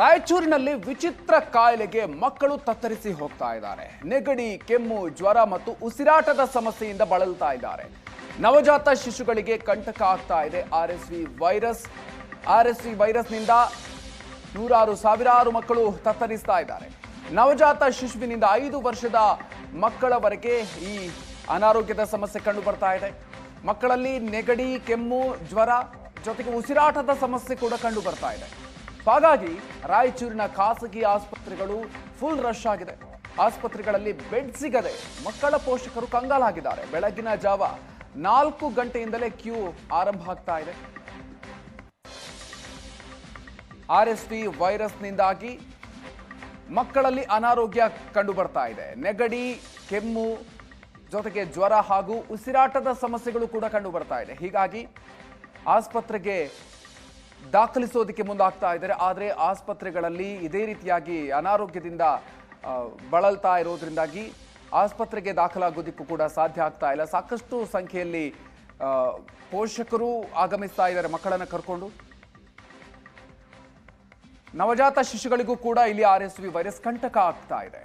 ರಾಯಚೂರಿನಲ್ಲಿ ವಿಚಿತ್ರ ಕಾಯಿಲೆಗೆ ಮಕ್ಕಳು ತತ್ತರಿಸಿ ಹೋಗ್ತಾ ಇದ್ದಾರೆ. ನೆಗಡಿ, ಕೆಮ್ಮು, ಜ್ವರ ಮತ್ತು ಉಸಿರಾಟದ ಸಮಸ್ಯೆಯಿಂದ ಬಳಲ್ತಾ ಇದ್ದಾರೆ. ನವಜಾತ ಶಿಶುಗಳಿಗೆ ಕಂಟಕ ಆಗ್ತಾ ಇದೆ. R S V virus R S V ವೈರಸ್ನಿಂದ ನೂರಾರು ಸಾವಿರಾರು ಮಕ್ಕಳು ತತ್ತರಿಸ್ತಾ ಇದ್ದಾರೆ. ನವಜಾತ ಶಿಶುವಿನಿಂದ ಐದು ವರ್ಷದ ಮಕ್ಕಳವರೆಗೆ ಈ ಅನಾರೋಗ್ಯದ ಸಮಸ್ಯೆ ಕಂಡು ಬರ್ತಾ ಇದೆ. ಮಕ್ಕಳಲ್ಲಿ ನೆಗಡಿ, ಕೆಮ್ಮು, ಜ್ವರ ಜೊತೆಗೆ ಉಸಿರಾಟದ ಸಮಸ್ಯೆ ಕೂಡ ಕಂಡು ಬರ್ತಾ ಇದೆ. ಹಾಗಾಗಿ ರಾಯಚೂರಿನ ಖಾಸಗಿ ಆಸ್ಪತ್ರೆಗಳು ಫುಲ್ ರಶ್ ಆಗಿದೆ. ಆಸ್ಪತ್ರೆಗಳಲ್ಲಿ ಬೆಡ್ ಸಿಗದೆ ಮಕ್ಕಳ ಪೋಷಕರು ಕಂಗಾಲಾಗಿದ್ದಾರೆ. ಬೆಳಗಿನ ಜಾವ ನಾಲ್ಕು ಗಂಟೆಯಿಂದಲೇ ಕ್ಯೂ ಆರಂಭ ಆಗ್ತಾ ಇದೆ. ಆರ್ ಎಸ್ ಪಿ ವೈರಸ್ನಿಂದಾಗಿ ಮಕ್ಕಳಲ್ಲಿ ಅನಾರೋಗ್ಯ ಕಂಡು ಬರ್ತಾ ಇದೆ. ನೆಗಡಿ, ಕೆಮ್ಮು ಜೊತೆಗೆ ಜ್ವರ ಹಾಗೂ ಉಸಿರಾಟದ ಸಮಸ್ಯೆಗಳು ಕೂಡ ಕಂಡು ಬರ್ತಾ ಇದೆ. ಹೀಗಾಗಿ ಆಸ್ಪತ್ರೆಗೆ ದಾಖಲಿಸೋದಕ್ಕೆ ಮುಂದಾಗ್ತಾ ಇದ್ದಾರೆ. ಆದರೆ ಆಸ್ಪತ್ರೆಗಳಲ್ಲಿ ಇದೇ ರೀತಿಯಾಗಿ ಅನಾರೋಗ್ಯದಿಂದ ಬಳಲ್ತಾ ಇರೋದ್ರಿಂದಾಗಿ ಆಸ್ಪತ್ರೆಗೆ ದಾಖಲಾಗೋದಕ್ಕೂ ಕೂಡ ಸಾಧ್ಯ ಆಗ್ತಾ ಇಲ್ಲ. ಸಾಕಷ್ಟು ಸಂಖ್ಯೆಯಲ್ಲಿ ಪೋಷಕರು ಆಗಮಿಸ್ತಾ ಇದ್ದಾರೆ ಮಕ್ಕಳನ್ನು ಕರ್ಕೊಂಡು. ನವಜಾತ ಶಿಶುಗಳಿಗೂ ಕೂಡ ಇಲ್ಲಿ ಆರ್ ಎಸ್ ವಿ ವೈರಸ್ ಕಂಟಕ ಆಗ್ತಾ ಇದೆ.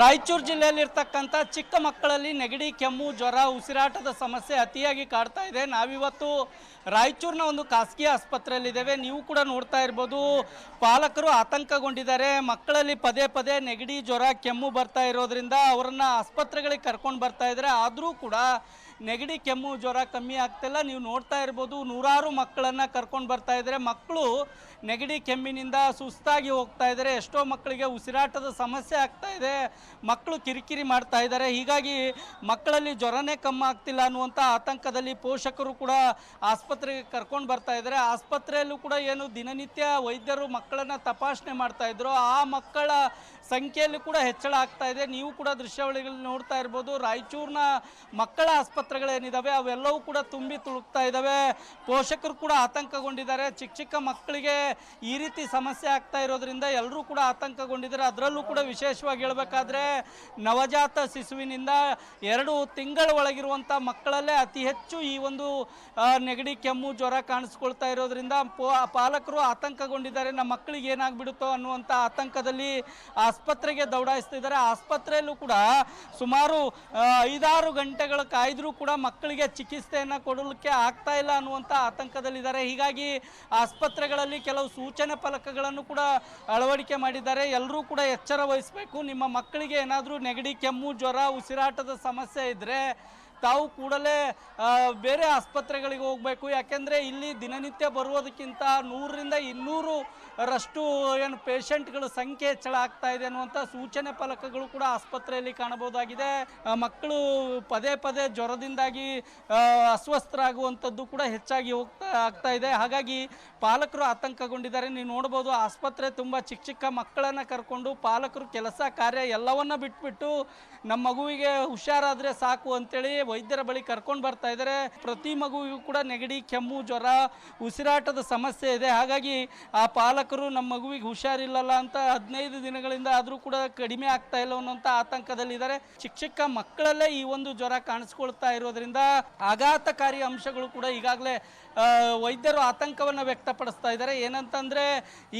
ರಾಯಚೂರು ಜಿಲ್ಲೆಯಲ್ಲಿರ್ತಕ್ಕಂಥ ಚಿಕ್ಕ ಮಕ್ಕಳಲ್ಲಿ ನೆಗಡಿ, ಕೆಮ್ಮು, ಜ್ವರ, ಉಸಿರಾಟದ ಸಮಸ್ಯೆ ಅತಿಯಾಗಿ ಕಾಡ್ತಾ ಇದೆ. ನಾವಿವತ್ತು ರಾಯಚೂರಿನ ಒಂದು ಖಾಸಗಿ ಆಸ್ಪತ್ರೆಯಲ್ಲಿದ್ದೇವೆ. ನೀವು ಕೂಡ ನೋಡ್ತಾ ಇರ್ಬೋದು, ಪಾಲಕರು ಆತಂಕಗೊಂಡಿದ್ದಾರೆ. ಮಕ್ಕಳಲ್ಲಿ ಪದೇ ಪದೇ ನೆಗಡಿ, ಜ್ವರ, ಕೆಮ್ಮು ಬರ್ತಾ ಇರೋದ್ರಿಂದ ಅವರನ್ನು ಆಸ್ಪತ್ರೆಗಳಿಗೆ ಕರ್ಕೊಂಡು ಬರ್ತಾ ಇದ್ದಾರೆ. ಆದರೂ ಕೂಡ ನೆಗಡಿ, ಕೆಮ್ಮು, ಜ್ವರ ಕಮ್ಮಿ ಆಗ್ತಿಲ್ಲ ನೀವು ನೋಡ್ತಾ ಇರ್ಬೋದು, ನೂರಾರು ಮಕ್ಕಳನ್ನು ಕರ್ಕೊಂಡು ಬರ್ತಾ ಇದ್ದಾರೆ ಮಕ್ಕಳು ನೆಗಡಿ, ಕೆಮ್ಮಿನಿಂದ ಸುಸ್ತಾಗಿ ಹೋಗ್ತಾ ಇದ್ದಾರೆ ಎಷ್ಟೋ ಮಕ್ಕಳಿಗೆ ಉಸಿರಾಟದ ಸಮಸ್ಯೆ ಆಗ್ತಾ ಇದೆ. ಮಕ್ಕಳು ಕಿರಿಕಿರಿ ಮಾಡ್ತಾ ಇದ್ದಾರೆ ಹೀಗಾಗಿ ಮಕ್ಕಳಲ್ಲಿ ಜ್ವರನೇ ಕಮ್ಮಿ ಆಗ್ತಿಲ್ಲ ಅನ್ನುವಂಥ ಆತಂಕದಲ್ಲಿ ಪೋಷಕರು ಕೂಡ ಆಸ್ಪತ್ರೆಗೆ ಕರ್ಕೊಂಡು ಬರ್ತಾ ಇದ್ದಾರೆ ಆಸ್ಪತ್ರೆಯಲ್ಲೂ ಕೂಡ ಏನು ದಿನನಿತ್ಯ ವೈದ್ಯರು ಮಕ್ಕಳನ್ನು ತಪಾಸಣೆ ಮಾಡ್ತಾ ಇದ್ರು. ಆ ಮಕ್ಕಳ ಸಂಖ್ಯೆಯಲ್ಲೂ ಕೂಡ ಹೆಚ್ಚಳ ಆಗ್ತಾ ಇದೆ. ನೀವು ಕೂಡ ದೃಶ್ಯಾವಳಿಗಳಲ್ಲಿ ನೋಡ್ತಾ ಇರ್ಬೋದು, ರಾಯಚೂರಿನ ಮಕ್ಕಳ ಆಸ್ಪತ್ರೆಗಳೇನಿದಾವೆ ಅವೆಲ್ಲವೂ ಕೂಡ ತುಂಬಿ ತುಳುಕ್ತಾ ಇದ್ದಾವೆ ಪೋಷಕರು ಕೂಡ ಆತಂಕಗೊಂಡಿದ್ದಾರೆ. ಚಿಕ್ಕ ಚಿಕ್ಕ ಮಕ್ಕಳಿಗೆ ಈ ರೀತಿ ಸಮಸ್ಯೆ ಆಗ್ತಾ ಇರೋದ್ರಿಂದ ಎಲ್ಲರೂ ಕೂಡ ಆತಂಕಗೊಂಡಿದ್ದಾರೆ. ಅದರಲ್ಲೂ ಕೂಡ ವಿಶೇಷವಾಗಿ ಹೇಳಬೇಕಾದ್ರೆ, ನವಜಾತ ಶಿಶುವಿನಿಂದ ಎರಡು ತಿಂಗಳ ಒಳಗಿರುವಂಥ ಮಕ್ಕಳಲ್ಲೇ ಅತಿ ಹೆಚ್ಚು ಈ ಒಂದು ನೆಗಡಿ, ಕೆಮ್ಮು, ಜ್ವರ ಕಾಣಿಸ್ಕೊಳ್ತಾ ಇರೋದ್ರಿಂದ ಪಾಲಕರು ಆತಂಕಗೊಂಡಿದ್ದಾರೆ. ನಮ್ಮ ಮಕ್ಕಳಿಗೆ ಏನಾಗ್ಬಿಡುತ್ತೋ ಅನ್ನುವಂಥ ಆತಂಕದಲ್ಲಿ ಆಸ್ಪತ್ರೆಗೆ ದೌಡಾಯಿಸ್ತಿದ್ದಾರೆ. ಆಸ್ಪತ್ರೆಯಲ್ಲೂ ಕೂಡ ಸುಮಾರು ಐದಾರು ಗಂಟೆಗಳ ಕಾಯ್ದರೂ ಕೂಡ ಮಕ್ಕಳಿಗೆ ಚಿಕಿತ್ಸೆಯನ್ನು ಕೊಡಲಿಕ್ಕೆ ಆಗ್ತಾ ಇಲ್ಲ ಅನ್ನುವಂಥ ಆತಂಕದಲ್ಲಿದ್ದಾರೆ. ಹೀಗಾಗಿ ಆಸ್ಪತ್ರೆಗಳಲ್ಲಿ ಕೆಲವು ಸೂಚನೆ ಫಲಕಗಳನ್ನು ಕೂಡ ಅಳವಡಿಕೆ ಮಾಡಿದ್ದಾರೆ. ಎಲ್ಲರೂ ಕೂಡ ಎಚ್ಚರ ವಹಿಸಬೇಕು. ನಿಮ್ಮ ಮಕ್ಕಳಿಗೆ ಏನಾದರೂ ನೆಗಡಿ, ಕೆಮ್ಮು, ಜ್ವರ, ಉಸಿರಾಟದ ಸಮಸ್ಯೆ ಇದ್ದರೆ ತಾವು ಕೂಡಲೇ ಬೇರೆ ಆಸ್ಪತ್ರೆಗಳಿಗೆ ಹೋಗಬೇಕು. ಯಾಕೆಂದರೆ ಇಲ್ಲಿ ದಿನನಿತ್ಯ ಬರುವುದಕ್ಕಿಂತ ನೂರರಿಂದ ಇನ್ನೂರು ರಷ್ಟು, ಏನು ಪೇಷಂಟ್ಗಳ ಸಂಖ್ಯೆ ಹೆಚ್ಚಳ ಆಗ್ತಾ ಇದೆ ಅನ್ನುವಂಥ ಸೂಚನೆ ಫಲಕಗಳು ಕೂಡ ಆಸ್ಪತ್ರೆಯಲ್ಲಿ ಕಾಣಬಹುದಾಗಿದೆ. ಮಕ್ಕಳು ಪದೇ ಪದೇ ಜ್ವರದಿಂದಾಗಿ ಅಸ್ವಸ್ಥರಾಗುವಂಥದ್ದು ಕೂಡ ಹೆಚ್ಚಾಗಿ ಹೋಗ್ತಾ, ಆಗ್ತಾ ಇದೆ. ಹಾಗಾಗಿ ಪಾಲಕರು ಆತಂಕಗೊಂಡಿದ್ದಾರೆ. ನೀವು ನೋಡ್ಬೋದು ಆಸ್ಪತ್ರೆ ತುಂಬ ಚಿಕ್ಕ ಚಿಕ್ಕ ಮಕ್ಕಳನ್ನು ಕರ್ಕೊಂಡು ಪಾಲಕರು ಕೆಲಸ ಕಾರ್ಯ ಎಲ್ಲವನ್ನ ಬಿಟ್ಬಿಟ್ಟು ನಮ್ಮ ಮಗುವಿಗೆ ಹುಷಾರಾದರೆ ಸಾಕು ಅಂತೇಳಿ ವೈದ್ಯರ ಬಳಿ ಕರ್ಕೊಂಡು ಬರ್ತಾ ಇದ್ದಾರೆ ಪ್ರತಿ ಮಗುವಿಗೂ ಕೂಡ ನೆಗಡಿ, ಕೆಮ್ಮು, ಜ್ವರ, ಉಸಿರಾಟದ ಸಮಸ್ಯೆ ಇದೆ. ಹಾಗಾಗಿ ಆ ಪಾಲಕರು ನಮ್ಮ ಮಗುವಿಗೆ ಹುಷಾರಿಲ್ಲಲ್ಲ ಅಂತ ಹದಿನೈದು ದಿನಗಳಿಂದ ಆದರೂ ಕೂಡ ಕಡಿಮೆ ಆಗ್ತಾ ಇಲ್ಲ ಅನ್ನೋಂಥ ಆತಂಕದಲ್ಲಿದ್ದಾರೆ. ಚಿಕ್ಕ ಚಿಕ್ಕ ಮಕ್ಕಳಲ್ಲೇ ಈ ಒಂದು ಜ್ವರ ಕಾಣಿಸ್ಕೊಳ್ತಾ ಇರೋದ್ರಿಂದ ಆಘಾತಕಾರಿ ಅಂಶಗಳು ಕೂಡ ಈಗಾಗಲೇ ವೈದ್ಯರು ಆತಂಕವನ್ನು ವ್ಯಕ್ತಪಡಿಸ್ತಾ ಇದ್ದಾರೆ. ಏನಂತಂದರೆ,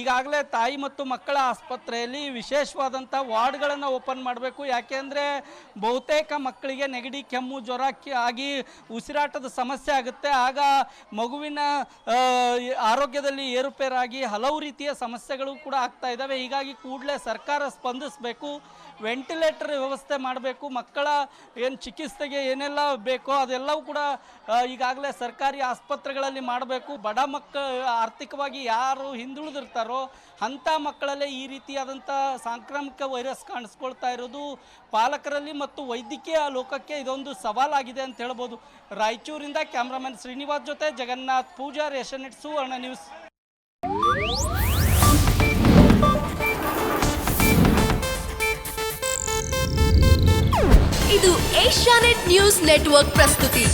ಈಗಾಗಲೇ ತಾಯಿ ಮತ್ತು ಮಕ್ಕಳ ಆಸ್ಪತ್ರೆಯಲ್ಲಿ ವಿಶೇಷವಾದಂಥ ವಾರ್ಡ್ಗಳನ್ನು ಓಪನ್ ಮಾಡಬೇಕು. ಯಾಕೆಂದರೆ ಬಹುತೇಕ ಮಕ್ಕಳಿಗೆ ನೆಗಡಿ, ಕೆಮ್ಮು, ಜ್ವರ ಕಿ- ಆಗಿ ಉಸಿರಾಟದ ಸಮಸ್ಯೆ ಆಗುತ್ತೆ. ಆಗ ಮಗುವಿನ ಆರೋಗ್ಯದಲ್ಲಿ ಏರುಪೇರಾಗಿ ಹಲವು ರೀತಿಯ ಸಮಸ್ಯೆಗಳು ಕೂಡ ಆಗ್ತಾ ಇದ್ದಾವೆ ಹೀಗಾಗಿ ಕೂಡಲೇ ಸರ್ಕಾರ ಸ್ಪಂದಿಸಬೇಕು. ವೆಂಟಿಲೇಟರ್ ವ್ಯವಸ್ಥೆ ಮಾಡಬೇಕು. ಮಕ್ಕಳ ಏನು ಚಿಕಿತ್ಸೆಗೆ ಏನೆಲ್ಲ ಬೇಕೋ ಅದೆಲ್ಲವೂ ಕೂಡ ಈಗಾಗಲೇ ಸರ್ಕಾರಿ ಆಸ್ಪತ್ರೆಗಳಲ್ಲಿ ಮಾಡಬೇಕು. ಬಡ ಮಕ್ಕ, ಆರ್ಥಿಕವಾಗಿ ಯಾರು ಹಿಂದುಳಿದಿರ್ತಾರೋ ಅಂಥ ಮಕ್ಕಳಲ್ಲೇ ಈ ರೀತಿಯಾದಂಥ ಸಾಂಕ್ರಾಮಿಕ ವೈರಸ್ ಕಾಣಿಸ್ಕೊಳ್ತಾ ಇರೋದು ಪಾಲಕರಲ್ಲಿ ಮತ್ತು ವೈದ್ಯಕೀಯ ಲೋಕಕ್ಕೆ ಇದೊಂದು ಸವಾಲಾಗಿದೆ ಅಂತ ಹೇಳ್ಬೋದು. ರಾಯಚೂರಿಂದ ಕ್ಯಾಮ್ರಾಮನ್ ಶ್ರೀನಿವಾಸ್ ಜೊತೆ ಜಗನ್ನಾಥ್ ಪೂಜಾ ಏಷ್ಯನೆಟ್, ಸುವರ್ಣ ನ್ಯೂಸ್. ಇದು ಏಷ್ಯಾನೆಟ್ ನ್ಯೂಸ್ ನೆಟ್ವರ್ಕ್ ಪ್ರಸ್ತುತಿ.